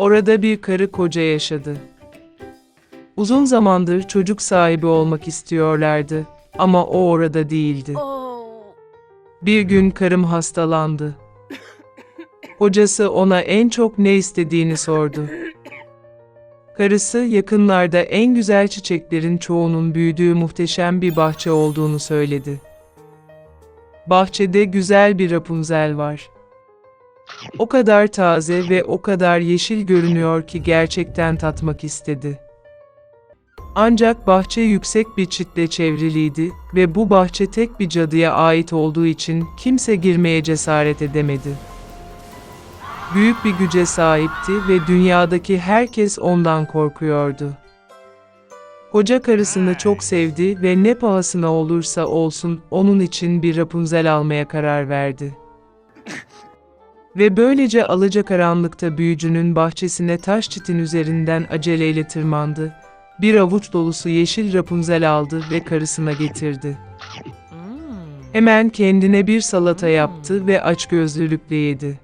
Orada bir karı koca yaşadı. Uzun zamandır çocuk sahibi olmak istiyorlardı ama o orada değildi. Bir gün karım hastalandı. Kocası ona en çok ne istediğini sordu. Karısı yakınlarda en güzel çiçeklerin çoğunun büyüdüğü muhteşem bir bahçe olduğunu söyledi. Bahçede güzel bir Rapunzel var. O kadar taze ve o kadar yeşil görünüyor ki gerçekten tatmak istedi. Ancak bahçe yüksek bir çitle çevriliydi ve bu bahçe tek bir cadıya ait olduğu için kimse girmeye cesaret edemedi. Büyük bir güce sahipti ve dünyadaki herkes ondan korkuyordu. Koca karısını çok sevdi ve ne pahasına olursa olsun onun için bir Rapunzel almaya karar verdi. Ve böylece alacakaranlıkta büyücünün bahçesine taş çitin üzerinden aceleyle tırmandı. Bir avuç dolusu yeşil Rapunzel aldı ve karısına getirdi. Hemen kendine bir salata yaptı ve açgözlülükle yedi.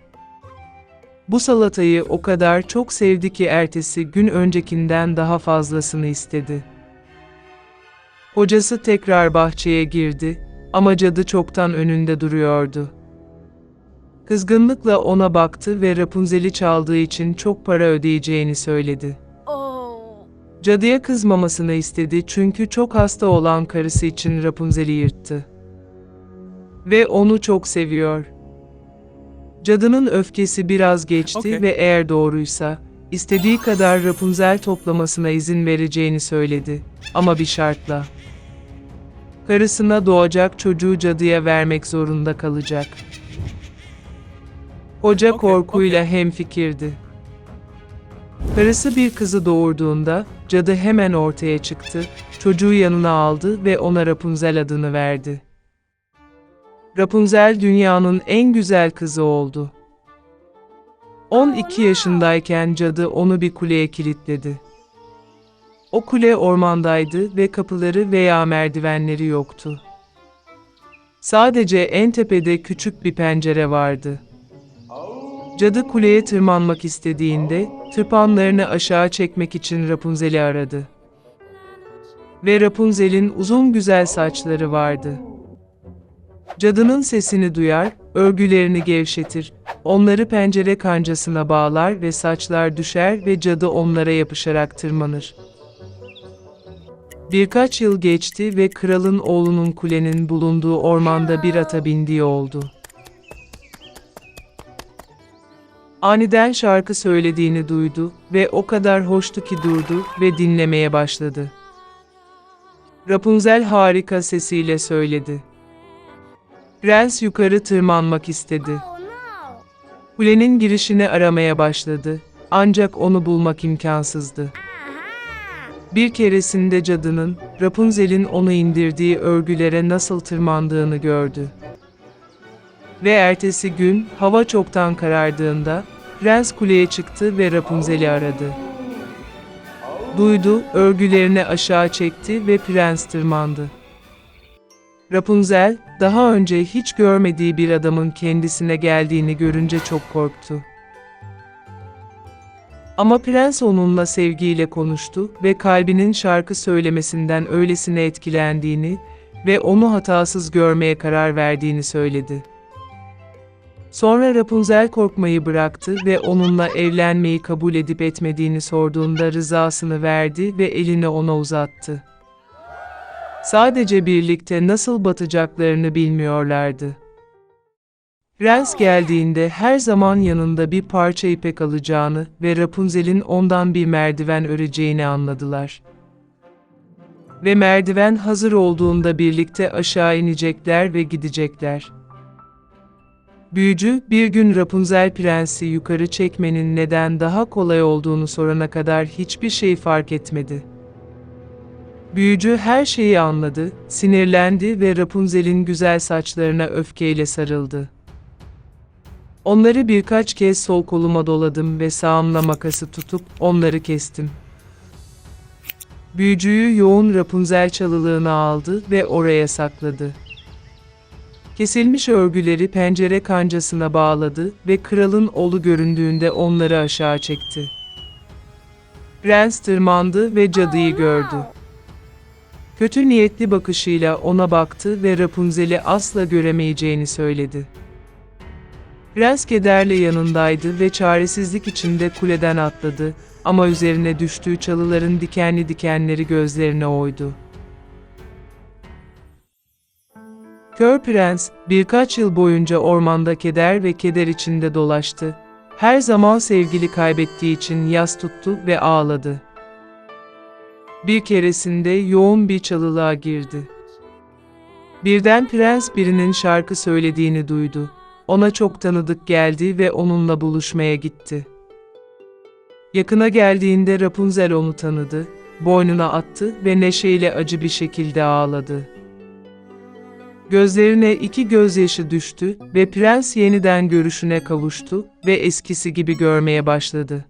Bu salatayı o kadar çok sevdi ki ertesi gün öncekinden daha fazlasını istedi. Hocası tekrar bahçeye girdi ama cadı çoktan önünde duruyordu. Kızgınlıkla ona baktı ve Rapunzel'i çaldığı için çok para ödeyeceğini söyledi. Cadıya kızmamasını istedi çünkü çok hasta olan karısı için Rapunzel'i yırttı. Ve onu çok seviyor. Cadının öfkesi biraz geçti Okey. ve eğer doğruysa, istediği kadar Rapunzel toplamasına izin vereceğini söyledi. Ama bir şartla. Karısına doğacak çocuğu cadıya vermek zorunda kalacak. Hoca korkuyla hemfikirdi. Karısı bir kızı doğurduğunda, cadı hemen ortaya çıktı, çocuğu yanına aldı ve ona Rapunzel adını verdi. Rapunzel dünyanın en güzel kızı oldu. 12 yaşındayken cadı onu bir kuleye kilitledi. O kule ormandaydı ve kapıları veya merdivenleri yoktu. Sadece en tepede küçük bir pencere vardı. Cadı kuleye tırmanmak istediğinde, tırpanlarını aşağı çekmek için Rapunzel'i aradı. Ve Rapunzel'in uzun güzel saçları vardı. Cadının sesini duyar, örgülerini gevşetir, onları pencere kancasına bağlar ve saçlar düşer ve cadı onlara yapışarak tırmanır. Birkaç yıl geçti ve kralın oğlunun kulenin bulunduğu ormanda bir ata bindiği oldu. Aniden şarkı söylediğini duydu ve o kadar hoştu ki durdu ve dinlemeye başladı. Rapunzel harika sesiyle söyledi. Prens yukarı tırmanmak istedi. Kulenin girişini aramaya başladı. Ancak onu bulmak imkansızdı. Bir keresinde cadının, Rapunzel'in onu indirdiği örgülere nasıl tırmandığını gördü. Ve ertesi gün, hava çoktan karardığında, Prens kuleye çıktı ve Rapunzel'i aradı. Duydu, örgülerini aşağı çekti ve prens tırmandı. Rapunzel, daha önce hiç görmediği bir adamın kendisine geldiğini görünce çok korktu. Ama prens onunla sevgiyle konuştu ve kalbinin şarkı söylemesinden öylesine etkilendiğini ve onu hatasız görmeye karar verdiğini söyledi. Sonra Rapunzel korkmayı bıraktı ve onunla evlenmeyi kabul edip etmediğini sorduğunda rızasını verdi ve elini ona uzattı. Sadece birlikte nasıl batacaklarını bilmiyorlardı. Prens geldiğinde her zaman yanında bir parça ipek alacağını ve Rapunzel'in ondan bir merdiven öreceğini anladılar. Ve merdiven hazır olduğunda birlikte aşağı inecekler ve gidecekler. Büyücü bir gün Rapunzel prensi yukarı çekmenin neden daha kolay olduğunu sorana kadar hiçbir şey fark etmedi. Büyücü her şeyi anladı, sinirlendi ve Rapunzel'in güzel saçlarına öfkeyle sarıldı. Onları birkaç kez sol koluma doladım ve sağımla makası tutup onları kestim. Büyücüyü yoğun Rapunzel çalılığına aldı ve oraya sakladı. Kesilmiş örgüleri pencere kancasına bağladı ve kralın oğlu göründüğünde onları aşağı çekti. Prens tırmandı ve cadıyı gördü. Kötü niyetli bakışıyla ona baktı ve Rapunzel'i asla göremeyeceğini söyledi. Prens kederle yanındaydı ve çaresizlik içinde kuleden atladı ama üzerine düştüğü çalıların dikenli dikenleri gözlerine oydu. Kör Prens birkaç yıl boyunca ormanda keder ve keder içinde dolaştı. Her zaman sevgili kaybettiği için yas tuttu ve ağladı. Bir keresinde yoğun bir çalılığa girdi. Birden prens birinin şarkı söylediğini duydu. Ona çok tanıdık geldi ve onunla buluşmaya gitti. Yakına geldiğinde Rapunzel onu tanıdı, boynuna attı ve neşeyle acı bir şekilde ağladı. Gözlerine iki gözyaşı düştü ve prens yeniden görüşüne kavuştu ve eskisi gibi görmeye başladı.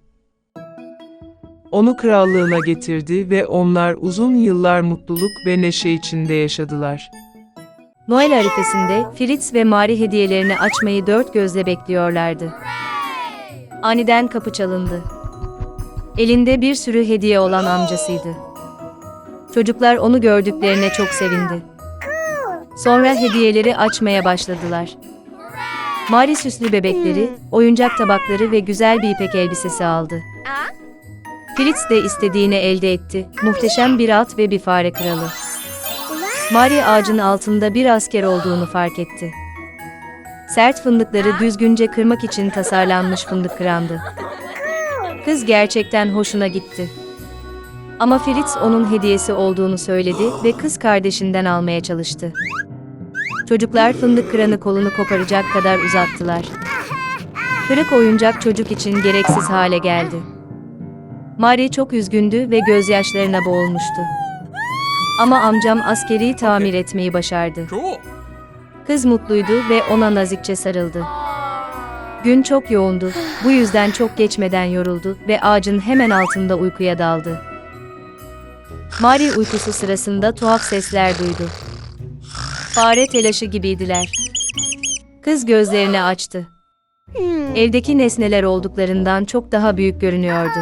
Onu krallığına getirdi ve onlar uzun yıllar mutluluk ve neşe içinde yaşadılar. Noel arifesinde Fritz ve Mari hediyelerini açmayı dört gözle bekliyorlardı. Aniden kapı çalındı. Elinde bir sürü hediye olan amcasıydı. Çocuklar onu gördüklerine çok sevindi. Sonra hediyeleri açmaya başladılar. Mari süslü bebekleri, oyuncak tabakları ve güzel bir ipek elbisesi aldı. Fritz de istediğini elde etti. Muhteşem bir at ve bir fare kralı. Mari ağacın altında bir asker olduğunu fark etti. Sert fındıkları düzgünce kırmak için tasarlanmış fındık kırandı. Kız gerçekten hoşuna gitti. Ama Fritz onun hediyesi olduğunu söyledi ve kız kardeşinden almaya çalıştı. Çocuklar fındık kıranı kolunu koparacak kadar uzattılar. Kırık oyuncak çocuk için gereksiz hale geldi. Mari çok üzgündü ve gözyaşlarına boğulmuştu. Ama amcam askeri tamir etmeyi başardı. Kız mutluydu ve ona nazikçe sarıldı. Gün çok yoğundu, bu yüzden çok geçmeden yoruldu ve ağacın hemen altında uykuya daldı. Mari uykusu sırasında tuhaf sesler duydu. Fare telaşı gibiydiler. Kız gözlerini açtı. Evdeki nesneler olduklarından çok daha büyük görünüyordu.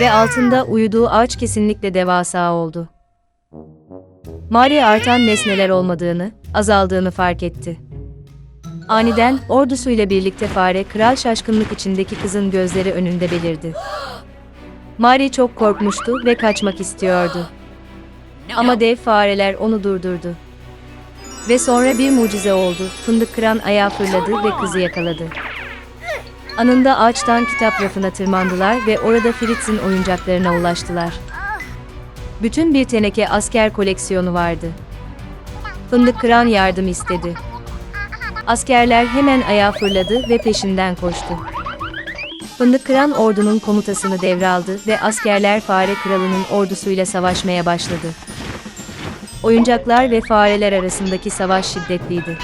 Ve altında uyuduğu ağaç kesinlikle devasa oldu. Mari artan nesneler olmadığını, azaldığını fark etti. Aniden ordusuyla birlikte fare kral şaşkınlık içindeki kızın gözleri önünde belirdi. Mari çok korkmuştu ve kaçmak istiyordu. Ama dev fareler onu durdurdu. Ve sonra bir mucize oldu. Fındık kıran ayağa fırladı ve kızı yakaladı. Anında ağaçtan kitap rafına tırmandılar ve orada Fritz'in oyuncaklarına ulaştılar. Bütün bir teneke asker koleksiyonu vardı. Fındık kıran yardım istedi. Askerler hemen ayağa fırladı ve peşinden koştu. Fındık kıran ordunun komutasını devraldı ve askerler fare kralının ordusuyla savaşmaya başladı. Oyuncaklar ve fareler arasındaki savaş şiddetliydi.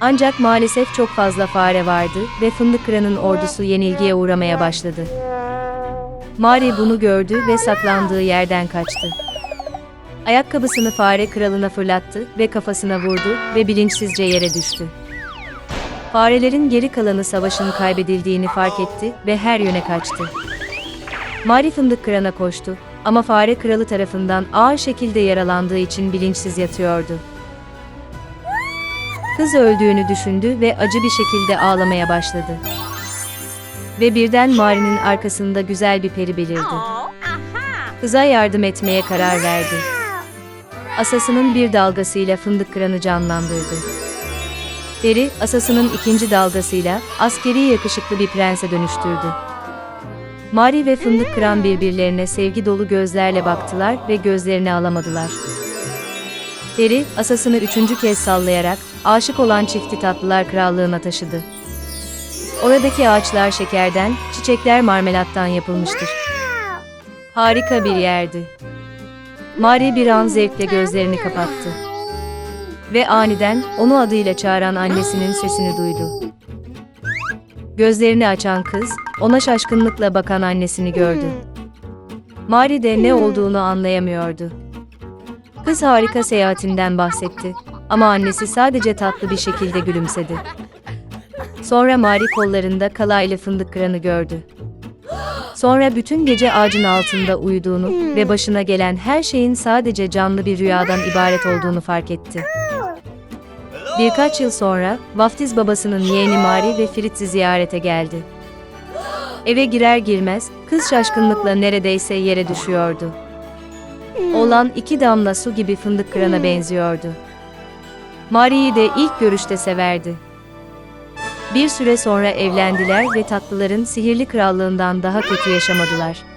Ancak maalesef çok fazla fare vardı ve fındık kıranın ordusu yenilgiye uğramaya başladı. Mari bunu gördü ve saklandığı yerden kaçtı. Ayakkabısını fare kralına fırlattı ve kafasına vurdu ve bilinçsizce yere düştü. Farelerin geri kalanı savaşın kaybedildiğini fark etti ve her yöne kaçtı. Mari fındık kırana koştu ama fare kralı tarafından ağır şekilde yaralandığı için bilinçsiz yatıyordu. Kız öldüğünü düşündü ve acı bir şekilde ağlamaya başladı. Ve birden Mari'nin arkasında güzel bir peri belirdi. Kıza yardım etmeye karar verdi. Asasının bir dalgasıyla fındık kıranı canlandırdı. Peri, asasının ikinci dalgasıyla askeri yakışıklı bir prense dönüştürdü. Mari ve fındık kıran birbirlerine sevgi dolu gözlerle baktılar ve gözlerini alamadılar. Peri, asasını üçüncü kez sallayarak aşık olan çifti tatlılar krallığına taşıdı. Oradaki ağaçlar şekerden, çiçekler marmelattan yapılmıştır. Harika bir yerdi. Mari bir an zevkle gözlerini kapattı. Ve aniden onu adıyla çağıran annesinin sesini duydu. Gözlerini açan kız, ona şaşkınlıkla bakan annesini gördü. Mari de ne olduğunu anlayamıyordu. Kız harika seyahatinden bahsetti ama annesi sadece tatlı bir şekilde gülümsedi. Sonra Mari kollarında kalaylı fındık kıranı gördü. Sonra bütün gece ağacın altında uyuduğunu ve başına gelen her şeyin sadece canlı bir rüyadan ibaret olduğunu fark etti. Birkaç yıl sonra, vaftiz babasının yeğeni Mari ve Fritz'i ziyarete geldi. Eve girer girmez, kız şaşkınlıkla neredeyse yere düşüyordu. Olan iki damla su gibi fındık kırana benziyordu. Mari'yi de ilk görüşte severdi. Bir süre sonra evlendiler ve tatlıların sihirli krallığından daha kötü yaşamadılar.